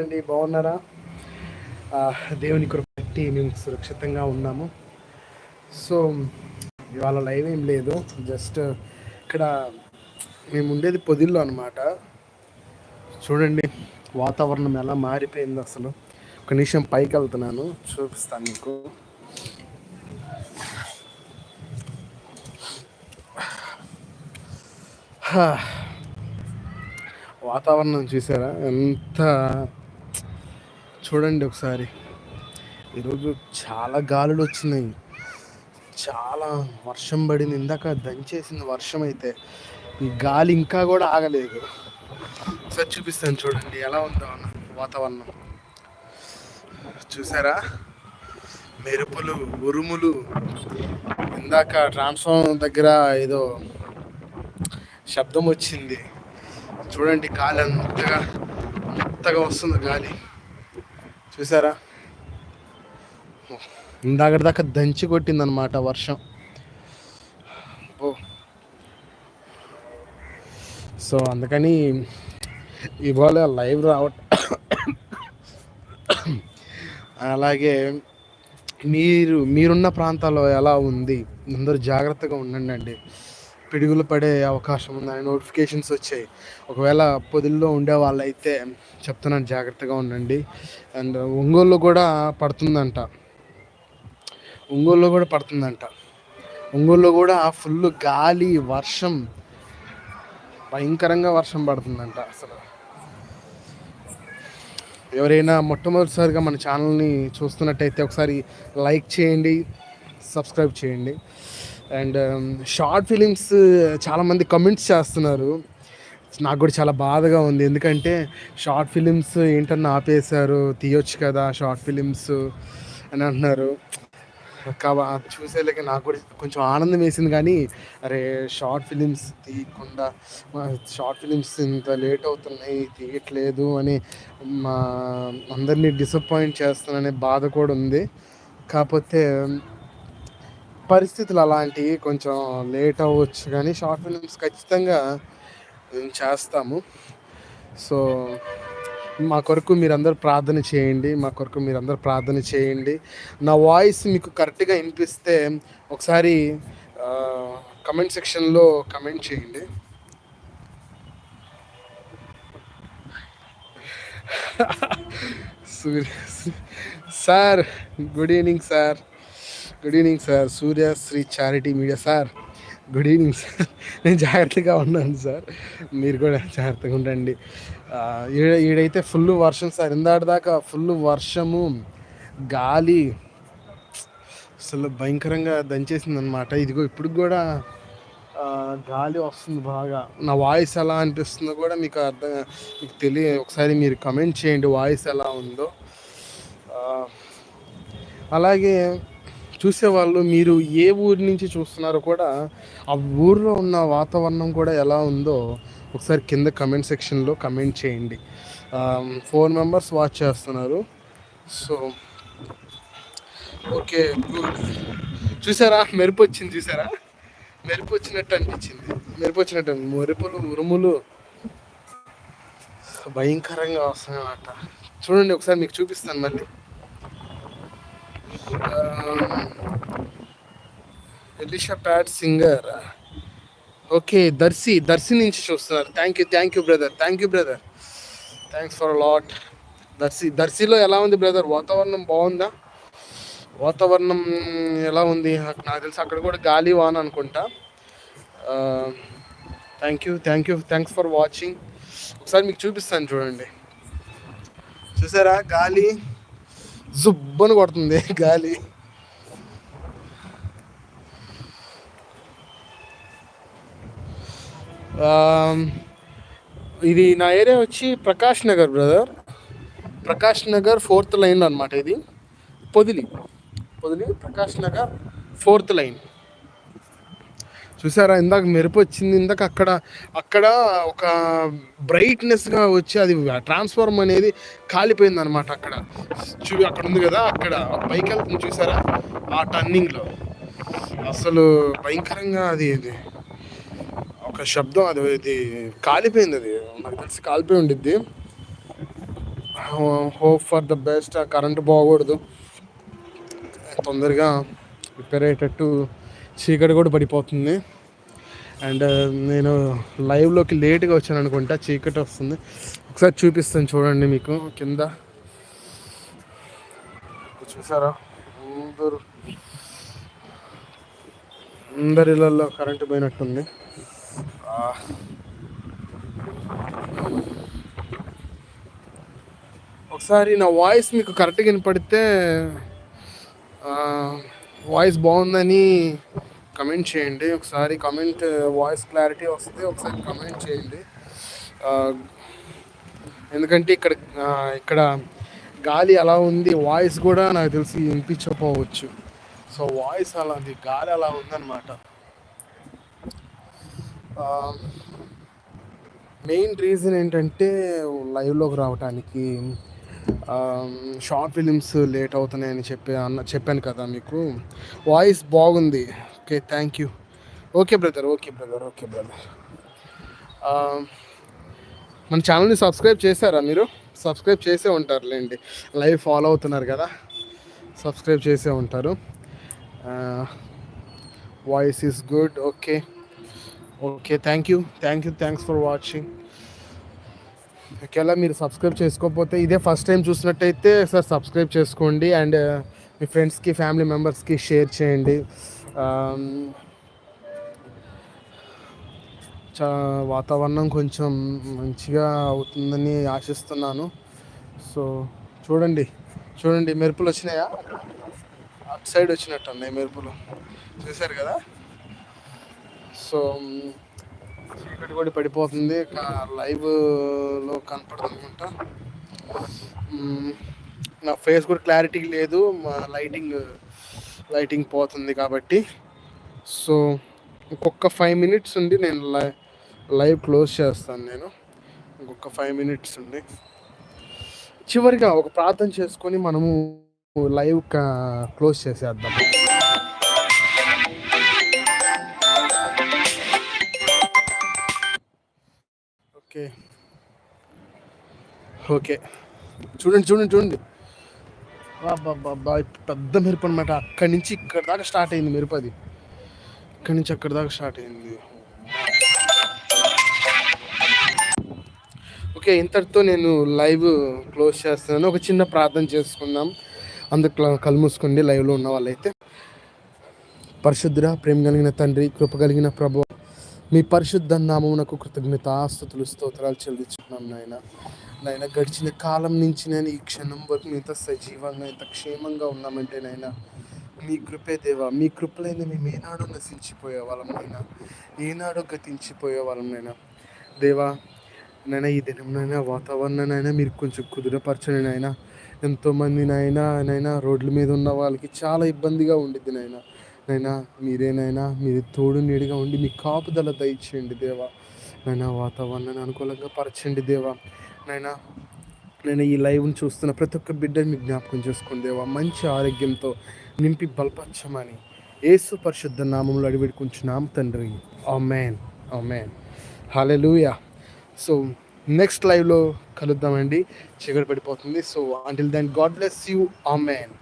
అండి బాగున్నారా? దేవుని కృపట్టి పెట్టి మేము సురక్షితంగా ఉన్నాము. సో ఇవాళ లైవ్ ఏం లేదు. జస్ట్ ఇక్కడ మేము ఉండేది పొదిల్లో అనమాట చూడండి వాతావరణం ఎలా మారిపోయింది అసలు. ఒక నిమిషం పైకి వెళ్తున్నాను చూపిస్తాను మీకు. వాతావరణం చూసారా? ఎంత చూడండి ఒకసారి. ఈరోజు చాలా గాలులు వచ్చినాయి. చాలా వర్షం పడింది. ఇందాక దంచేసింది వర్షం అయితే ఈ గాలి ఇంకా కూడా ఆగలేదు. ఒకసారి చూపిస్తాను చూడండి. ఎలా ఉందో వాతావరణం. చూసారా? మెరుపులు ఉరుములు. ఇందాక ట్రాన్స్ఫార్మర్ దగ్గర ఏదో శబ్దం వచ్చింది. చూడండి గాలి అంతగా అంతగా వస్తుంది గాలి. చూసారా? ఇందాక దాకా దంచి కొట్టిందనమాట వర్షం. సో అందుకని ఇవాళ లైవ్ రావట అలాగే మీరు మీరున్న ప్రాంతాల్లో ఎలా ఉంది? అందరూ జాగ్రత్తగా ఉండండి అండి. పిడుగులు పడే అవకాశం ఉందని నోటిఫికేషన్స్ వచ్చాయి. ఒకవేళ పొదుల్లో ఉండే వాళ్ళైతే చెప్తున్నాను జాగ్రత్తగా ఉండండి. అండ్ ఒంగోలు కూడా పడుతుందంట. ఒంగోలులో కూడా పడుతుందంట. ఒంగోలులో కూడా ఫుల్ గాలి వర్షం భయంకరంగా వర్షం పడుతుందంట అసలు. ఎవరైనా మొట్టమొదటిసారిగా మన ఛానల్ని చూస్తున్నట్టయితే ఒకసారి లైక్ చేయండి సబ్స్క్రైబ్ చేయండి. అండ్ షార్ట్ ఫిలిమ్స్ చాలామంది కమెంట్స్ చేస్తున్నారు. నాకు కూడా చాలా బాధగా ఉంది. ఎందుకంటే షార్ట్ ఫిలిమ్స్ ఏంటన్నా ఆపేశారు తీయొచ్చు కదా షార్ట్ ఫిలిమ్స్ అని అంటున్నారు. కాబా చూసేలేక నాకు కూడా కొంచెం ఆనందం వేసింది. కానీ అరే షార్ట్ ఫిలిమ్స్ తీయకుండా షార్ట్ ఫిలిమ్స్ ఇంత లేట్ అవుతున్నాయి తీయట్లేదు అని మా అందరినీ డిసప్పాయింట్ చేస్తాననే బాధ కూడా ఉంది. కాకపోతే పరిస్థితులు అలాంటివి కొంచెం లేట్ అవ్వచ్చు కానీ షార్ట్ ఫిల్మ్స్ ఖచ్చితంగా మేము చేస్తాము. సో మా కొరకు మీరందరూ ప్రార్థన చేయండి మా కొరకు మీరందరూ ప్రార్థన చేయండి. నా వాయిస్ మీకు కరెక్ట్గా వినిపిస్తే ఒకసారి కమెంట్ సెక్షన్లో కమెంట్ చేయండి. Sir good evening sir. Good evening sir Surya Sri charity media sir good evening sir నేను జాగ్రత్తగా ఉన్నాను సార్ మీరు కూడా జాగ్రత్తగా ఉండండి. ఈడ ఈడైతే ఫుల్ వర్షం సార్ ఇందాటి దాకా ఫుల్ వర్షము గాలి అసలు భయంకరంగా దంచేసింది అనమాట ఇదిగో ఇప్పుడు కూడా గాలి వస్తుంది బాగా. నా వాయిస్ ఎలా అనిపిస్తుందో కూడా మీకు అర్థం మీకు తెలియ ఒకసారి మీరు కమెంట్ చేయండి వాయిస్ ఎలా ఉందో. అలాగే చూసేవాళ్ళు మీరు ఏ ఊరి నుంచి చూస్తున్నారో కూడా ఆ ఊర్లో ఉన్న వాతావరణం కూడా ఎలా ఉందో ఒకసారి కింద కమెంట్ సెక్షన్లో కమెంట్ చేయండి. ఫోర్ మెంబర్స్ వాచ్ చేస్తున్నారు. So okay good. చూసారా? మెరుపు వచ్చింది చూసారా? మెరుపు వచ్చినట్టు అనిపించింది. మెరుపు వచ్చినట్టు మెరుపులు ఉరుములు. భయంకరంగా వస్తున్నాయి అన్నమాట చూడండి ఒకసారి మీకు చూపిస్తాను మళ్ళీ. Elisha pad singer okay Darsi Darsi నుంచి చూస్తున్నారు thank you thank you brother thank you brother thanks for lot Darsi దర్శిలో ఎలా ఉంది బ్రదర్ వాతావరణం బాగుందా? వాతావరణం ఎలా ఉంది? నాకు తెలిసి అక్కడ కూడా గాలి వాన్ అనుకుంటా. Thank you thank you thanks for watching ఒకసారి మీకు చూపిస్తాను చూడండి. చూసారా? గాలి జుబ్బను కొడుతుంది గాలి. ఇది నా ఏరియా వచ్చి Prakash Nagar brother. Prakash Nagar fourth line అనమాట ఇది. Podili. Podili Prakash Nagar fourth line. చూసారా? ఇందాక మెరుపు వచ్చింది. ఇందాక అక్కడ అక్కడ ఒక బ్రైట్నెస్గా వచ్చి అది ట్రాన్స్ఫార్మ్ అనేది కాలిపోయింది అనమాట అక్కడ. చూ అక్కడ ఉంది కదా అక్కడ. పైకి వెళ్తుంది చూసారా? ఆ టర్నింగ్లో అసలు భయంకరంగా అది ఇది. ఒక శబ్దం అది ఇది కాలిపోయింది అది. నాకు తెలిసి కాలిపోయి ఉండిద్ది. Hope for the best current బాగూడదు. తొందరగా రిపేర్ అయ్యేటట్టు చీకటి కూడా పడిపోతుంది. అండ్ uh, నేను లైవ్లోకి లేట్గా వచ్చాను అనుకుంటా చీకటి వస్తుంది. ఒకసారి చూపిస్తాను చూడండి మీకు కింద. చూసారా? అందరు అందరి ఇళ్ళల్లో కరెంటు పోయినట్టుంది. ఒకసారి నా వాయిస్ మీకు కరెక్ట్గా వినపడితే వాయిస్ బాగుందని కమెంట్ చేయండి. ఒకసారి కమెంట్ వాయిస్ క్లారిటీ వస్తే ఒకసారి కమెంట్ చేయండి. Uh, ఎందుకంటే ఇక్కడ uh, ఇక్కడ గాలి అలా ఉంది వాయిస్ కూడా నాకు తెలిసి వినిపించకపోవచ్చు. సో వాయిస్ అలా ఉంది గాలి అలా ఉందన్నమాట. Um, మెయిన్ రీజన్ ఏంటంటే లైవ్లోకి రావడానికి షార్ట్ ఫిలిమ్స్ లేట్ అవుతున్నాయని చెప్పి అన్న చెప్పాను కదా మీకు. వాయిస్ బాగుంది. Okay thank you okay brother okay brother okay brother మన ఛానల్ని సబ్స్క్రైబ్ చేశారా మీరు? సబ్స్క్రైబ్ చేసే ఉంటారులేండి. లైవ్ ఫాలో అవుతున్నారు కదా? సబ్స్క్రైబ్ చేసే ఉంటారు. Voice is good okay okay thank you thank you thanks for watching ఒకవేళ మీరు సబ్స్క్రైబ్ చేసుకోకపోతే ఇదే ఫస్ట్ టైం చూసినట్టయితే సార్ సబ్స్క్రైబ్ చేసుకోండి. అండ్ uh, మీ ఫ్రెండ్స్కి ఫ్యామిలీ మెంబర్స్కి షేర్ చేయండి. చా వాతావరణం కొంచెం మంచిగా అవుతుందని ఆశిస్తున్నాను. సో చూడండి చూడండి మెరుపులు వచ్చినాయా? అటు సైడ్ వచ్చినట్టు ఉన్నాయి మెరుపులు. చూశారు కదా? సో చీకటి కూడా పడిపోతుంది. లైవ్లో కనపడుతుందనుకుంటా నా ఫేస్ కూడా క్లారిటీ లేదు. మా లైటింగ్ లైటింగ్ పోతుంది కాబట్టి. సో ఇంకొక ఫైవ్ మినిట్స్ ఉండి నేను లైవ్ క్లోజ్ చేస్తాను నేను. ఇంకొక ఫైవ్ మినిట్స్ ఉండి. చివరిగా ఒక ప్రార్థన చేసుకొని మనము లైవ్ క్లోజ్ చేసేద్దాం. ఓకే. ఓకే. చూడండి చూడండి చూడండి. పెద్ద మెరుపు అనమాట అక్కడి నుంచి ఇక్కడ దాకా స్టార్ట్ అయింది మెరుపు అది. ఇక్కడి నుంచి అక్కడి దాకా స్టార్ట్ అయింది. ఓకే ఇంతటితో నేను లైవ్ క్లోజ్ చేస్తున్నాను. ఒక చిన్న ప్రార్థన చేసుకుందాం. అందుకు కళ్ళు మూసుకోండి లైవ్లో ఉన్న వాళ్ళైతే. పరిశుద్ధ ప్రేమ కలిగిన తండ్రి కృప కలిగిన ప్రభు మీ పరిశుద్ధ నామమునకు కృతజ్ఞత ఆస్తుతులు స్తోత్రాలు చెల్లించుకున్నాం నాయన. నాయన గడిచిన కాలం నుంచి నేను ఈ క్షణం వరకు ఇంత సజీవంగా ఇంత క్షేమంగా ఉన్నామంటే నాయన మీ కృపే దేవా మీ కృపలైన మేము ఏనాడో నశించిపోయే వాళ్ళమైనా నైనా గతించిపోయే వాళ్ళం నైనా దేవా నైనా ఈ దినంనైనా వాతావరణనైనా మీరు కొంచెం కుదురపరచని నాయన. ఎంతోమంది నైనా నైనా రోడ్ల మీద ఉన్న వాళ్ళకి చాలా ఇబ్బందిగా ఉండిద్ది నాయన. నైనా మీరేనైనా మీరు తోడు నీడిగా ఉండి మీ కాపుదల దయచేయండి దేవా. నైనా వాతావరణాన్ని అనుకూలంగా పరచండి దేవా. నైనా నేను ఈ లైవ్ని చూస్తున్న ప్రతి ఒక్క బిడ్డని మీ జ్ఞాపకం చేసుకోండి దేవా మంచి ఆరోగ్యంతో నింపి బలపరచమని ఏసు పరిశుద్ధ నామంలో అడివిడుకుంటున్నాం తండ్రి. ఆ మ్యాన్ ఆ మ్యాన్ హాలెలూయా సో నెక్స్ట్ లైవ్లో కలుద్దామండి. చీకటి పడిపోతుంది. So until then God bless you man